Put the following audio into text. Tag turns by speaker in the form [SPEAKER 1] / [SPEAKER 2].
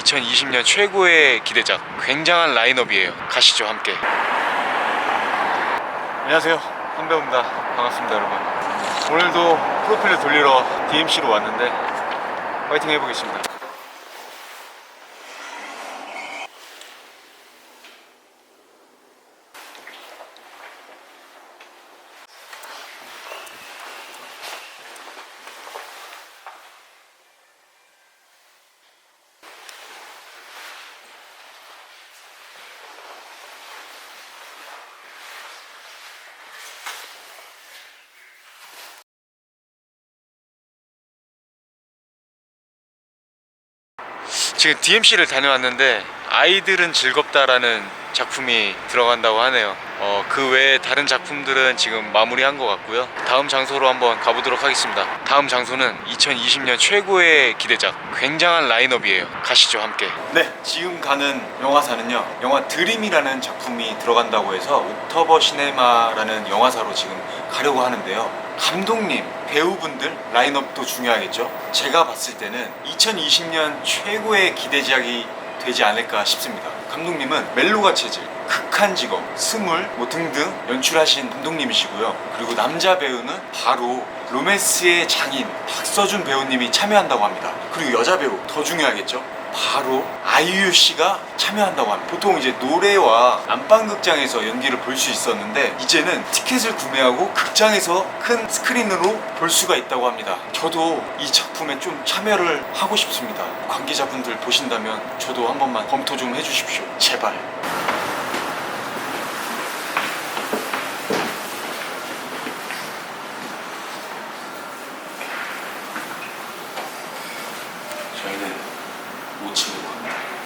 [SPEAKER 1] 2020년 최고의 기대작 굉장한 라인업이에요. 가시죠 함께. 안녕하세요. 한배우입니다. 반갑습니다 여러분. 오늘도 프로필을 돌리러 DMC로 왔는데 파이팅 해보겠습니다 지금 DMC를 다녀왔는데 아이들은 즐겁다라는 작품이 들어간다고 하네요. 어, 그 외에 다른 작품들은 지금 마무리한 것 같고요. 다음 장소로 한번 가보도록 하겠습니다. 다음 장소는 2020년 최고의 기대작 굉장한 라인업이에요. 가시죠 함께. 네, 지금 가는 영화사는요. 영화 드림이라는 작품이 들어간다고 해서 옥터버 시네마라는 영화사로 지금 가려고 하는데요. 감독님, 배우분들 라인업도 중요하겠죠. 제가 봤을 때는 2020년 최고의 기대작이 되지 않을까 싶습니다. 감독님은 멜로가 체질, 극한 직업, 스물 뭐 등등 연출하신 감독님이시고요. 그리고 남자 배우는 바로 로맨스의 장인 박서준 배우님이 참여한다고 합니다. 그리고 여자 배우 더 중요하겠죠. 바로 아이유 씨가 참여한다고 합니다. 보통 이제 노래와 안방극장에서 연기를 볼 수 있었는데 이제는 티켓을 구매하고 극장에서 큰 스크린으로 볼 수가 있다고 합니다. 저도 이 작품에 좀 참여를 하고 싶습니다. 관계자분들 보신다면 저도 한 번만 검토 좀 해주십시오. 제발. 저희는 5층으로 갑니다.